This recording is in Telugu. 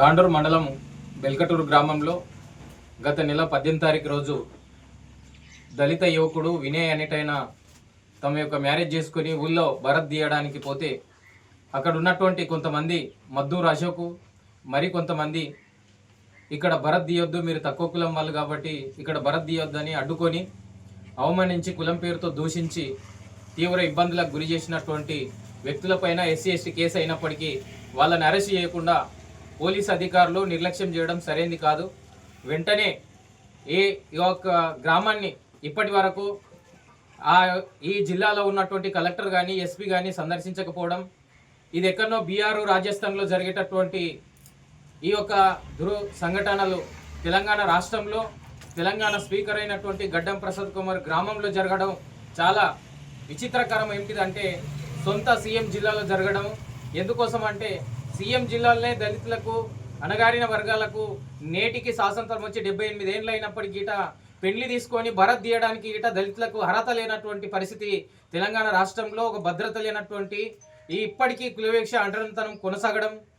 తాండూరు మండలం బెల్కటూరు గ్రామంలో గత నెల పద్దెనిమిది తారీఖు రోజు దళిత యువకుడు వినయ్ అనేటైన తమ యొక్క మ్యారేజ్ చేసుకుని ఊళ్ళో భరత్ తీయడానికి పోతే అక్కడ ఉన్నటువంటి కొంతమంది మద్దూరు అశోకు మరి కొంతమంది ఇక్కడ భరత్ తీయొద్దు మీరు తక్కువ కులం వాళ్ళు కాబట్టి ఇక్కడ భరత్ తీయొద్దు అని అడ్డుకొని అవమానించి కులం పేరుతో దూషించి తీవ్ర ఇబ్బందులకు గురి చేసినటువంటి వ్యక్తులపైన ఎస్సీ ఎస్టీ కేసు అయినప్పటికీ వాళ్ళని అరెస్ట్ చేయకుండా పోలీస్ అధికారులు నిర్లక్ష్యం చేయడం సరైనది కాదు. వెంటనే ఈ యొక్క గ్రామాన్ని ఇప్పటి వరకు ఆ ఈ జిల్లాలో ఉన్నటువంటి కలెక్టర్ కానీ ఎస్పీ కానీ సందర్శించకపోవడం ఇది ఎక్కడనో బీఆర్ రాజస్థాన్లో జరిగేటటువంటి ఈ యొక్క దురు సంఘటనలు తెలంగాణ రాష్ట్రంలో తెలంగాణ స్పీకర్ అయినటువంటి గడ్డం ప్రసాద్ కుమార్ గ్రామంలో జరగడం చాలా విచిత్రకరం ఏంటిదంటే సొంత సీఎం జిల్లాలో జరగడం. ఎందుకోసం అంటే సీఎం జిల్లాలోనే దళితులకు అణగారిన వర్గాలకు నేటికి స్వాతంత్రం వచ్చి డెబ్బై ఎనిమిది ఏళ్ళు అయినప్పటికీ ఇట పెళ్ళి తీసుకొని భరత్ తీయడానికి ఇట దళితులకు అర్హత లేనటువంటి పరిస్థితి తెలంగాణ రాష్ట్రంలో ఒక భద్రత లేనటువంటి ఈ ఇప్పటికీ కులవేక్ష అంటరంతనం కొనసాగడం